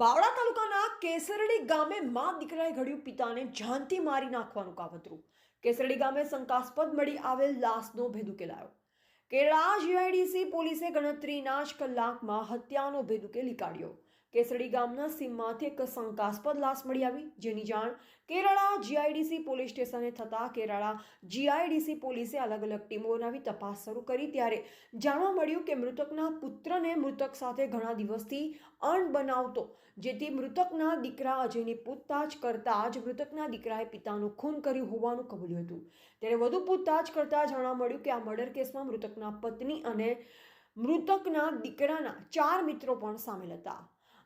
બાવળા તાલુકાના કેસરડી ગામે મા દીકરાએ ઘડ્યું પિતાને જાનથી મારી નાખવાનું કાવતરું કેસરડી ગામે શંકાસ્પદ મળી આવેલ લાશનો ભેદ ઉકેલાયો. કેરળા જીઆઈડીસી પોલીસે ગણતરીના જ કલાકમાં હત્યાનો ભેદ ઉકેલી કાઢ્યો. કેસરડી ગામના સીમમાંથી એક શંકાસ્પદ લાશ મળી આવી, જેની જાણ કેરળા જીઆઈડીસી પોલીસ સ્ટેશને થતાં કેરળા જીઆઈડીસી પોલીસે અલગ અલગ ટીમો બનાવી તપાસ શરૂ કરી. ત્યારે જાણવા મળ્યું કે મૃતકના પુત્રને મૃતક સાથે ઘણા દિવસથી અણ બનાવતો, જેથી મૃતકના દીકરા અજયની પૂછતાછ કરતા જ મૃતકના દીકરાએ પિતાનું ખૂન કર્યું હોવાનું કબૂલ્યું હતું. ત્યારે વધુ પૂછતાછ કરતા જાણવા મળ્યું કે આ મર્ડર કેસમાં મૃતકના પત્ની અને મૃતકના દીકરાના ચાર મિત્રો પણ સામેલ હતા.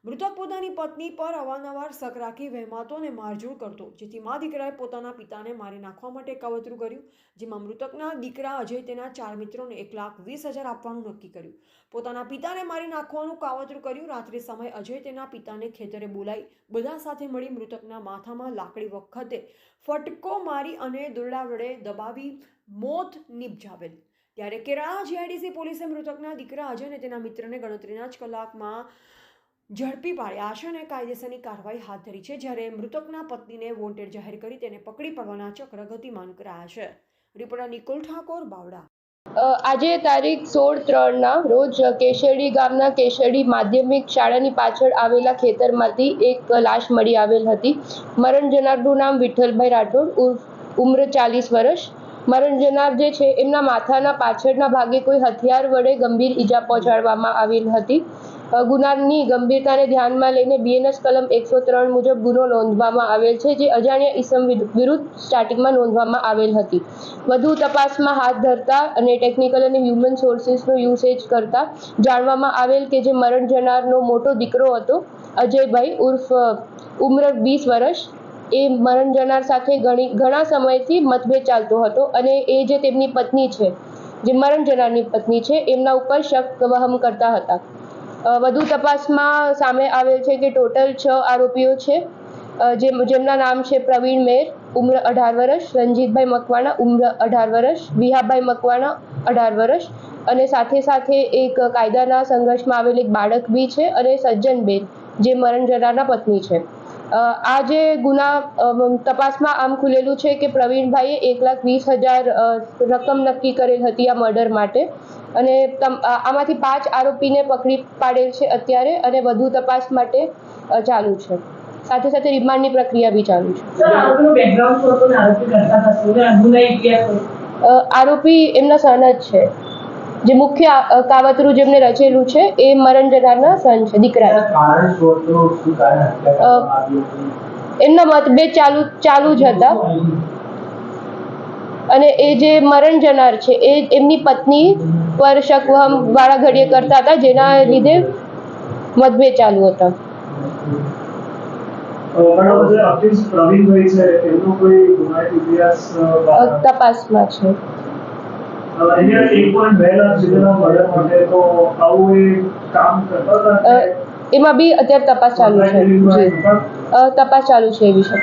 મૃતક પોતાની પત્ની પર અવારનવાર શક રાખી વહેમાતો અને મારઝૂડ કરતો, જેથી મા દીકરાએ પોતાના પિતાને મારી નાખવા માટે કાવતરું કર્યું, જેમાં મૃતકના દીકરા અજય તેના ચાર મિત્રોને એક લાખ વીસ હજાર આપવાનું નક્કી કર્યું. પોતાના પિતાને મારી નાખવાનું કાવતરું કર્યું, રાત્રે સમય અજય તેના પિતાને ખેતરે બોલાવી બધા સાથે મળી મૃતકના માથામાં લાકડી વખતે ફટકો મારી અને દોરડા વડે દબાવી મોત નિપજાવેલ. ત્યારે કેરાળા જીઆઈડીસી પોલીસે મૃતકના દીકરા અજય અને તેના મિત્રને ગણતરીના જ કલાકમાં ઝડપી પાડ્યા છે અને કાયદેસરની કાર્યવાહી હાથ ધરી છે. જ્યારે મૃતકના પત્નીને વોન્ટેડ જાહેર કરી તેને પકડી પાડવાના ચક્ર ગતિમાન કરાયા છે. રિપોર્ટર નિકુલ ઠાકોર, બાવડા. આજે તારીખ સોળ ત્રણના રોજ કેશરડી ગામના કેશરડી માધ્યમિક શાળાની પાછળ આવેલા ખેતરમાંથી એક લાશ મળી આવેલ હતી. મરણ જનારનું નામ વિઠ્ઠલભાઈ રાઠોડ ઉમ્ર ચાલીસ વર્ષ. મરણ જનાર જે છે, એમના માથાના પાછળના ભાગે કોઈ હથિયાર વડે ગંભીર ઈજા પહોંચાડવામાં આવેલ હતી. ગુનાની ગંભીરતાને ધ્યાનમાં લઈને બીએનએસ કલમ એકસો ત્રણ મુજબ ગુનો નોંધવામાં આવેલ છે, જે અજાણ્યા ઈસમ વિરુદ્ધ સ્ટાર્ટિંગમાં નોંધવામાં આવેલ હતી. વધુ તપાસમાં હાથ ધરતા અને ટેકનિકલ અને હ્યુમન સોર્સિસનો યુસેજ કરતા જાણવામાં આવેલ કે જે મરણ જનારનો મોટો દીકરો હતો, અજયભાઈ ઉર્ફ, ઉમર વીસ વર્ષ, એ મરણ જનાર સાથે ઘણી ઘણા સમયથી મતભેદ ચાલતો હતો અને એ જે તેમની પત્ની છે, જે મરણ જનારની પત્ની છે, એમના ઉપર શક વહમ કરતા હતા. વધુ તપાસમાં સામે આવેલ છે કે ટોટલ છ આરોપીઓ છે. જે જેમ જેમના નામ છે પ્રવીણ મેર, ઉમ્ર અઢાર વર્ષ, રંજીતભાઈ મકવાણા, ઉમ્ર અઢાર વર્ષ, વિહાભાઈ મકવાણા, અઢાર વર્ષ અને સાથે સાથે એક કાયદાના સંઘર્ષમાં આવેલ એક બાળક બી છે અને સજ્જનબેન જે મરણ જનારના પત્ની છે. આ જે ગુના તપાસમાં આમ ખુલેલું છે કે પ્રવીણભાઈએ એક લાખ વીસ હજાર રકમ નક્કી કરેલ હતી આ મર્ડર માટે. અને આમાંથી પાંચ આરોપીને પકડી પાડેલ છે અત્યારે અને વધુ તપાસ માટે ચાલુ છે. સાથે સાથે રિમાન્ડની પ્રક્રિયા બી ચાલુ છે. આરોપી એમના સન જ છે. જે મુખ્ય કાવતરું જેમને રચેલું છે એ મરણ જનારના સન છે દીકરા એમના મતભેદ ચાલુ ચાલુ જ હતા. અને એ જે મરણ જનાર છે એ એમની પત્ની પર શકવહમ વાળા ઘડીએ કરતા હતા જેના લીધે મતભેદ ચાલુ હતા. તપાસમાં છે. એમાં બી અત્યારે તપાસ ચાલુ છે. તપાસ ચાલુ છે એ વિશે